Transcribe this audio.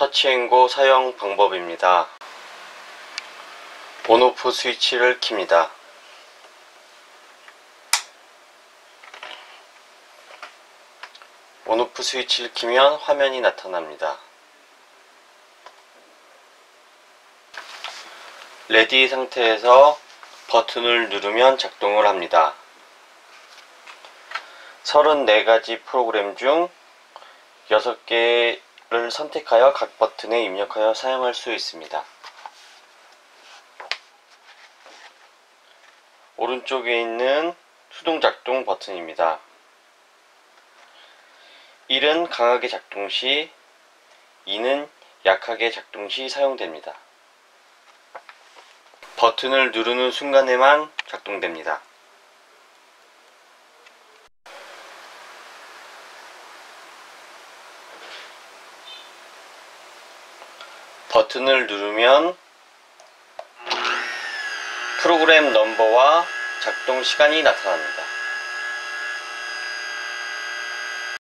터치앤고 사용 방법입니다. 온오프 스위치를 킵니다. 온오프 스위치를 키면 화면이 나타납니다. 레디 상태에서 버튼을 누르면 작동을 합니다. 34가지 프로그램 중 6개 를 선택하여 각 버튼에 입력하여 사용할 수 있습니다. 오른쪽에 있는 수동 작동 버튼입니다. 1은 강하게 작동 시, 2는 약하게 작동 시 사용됩니다. 버튼을 누르는 순간에만 작동됩니다. 버튼을 누르면 프로그램 넘버와 작동 시간이 나타납니다.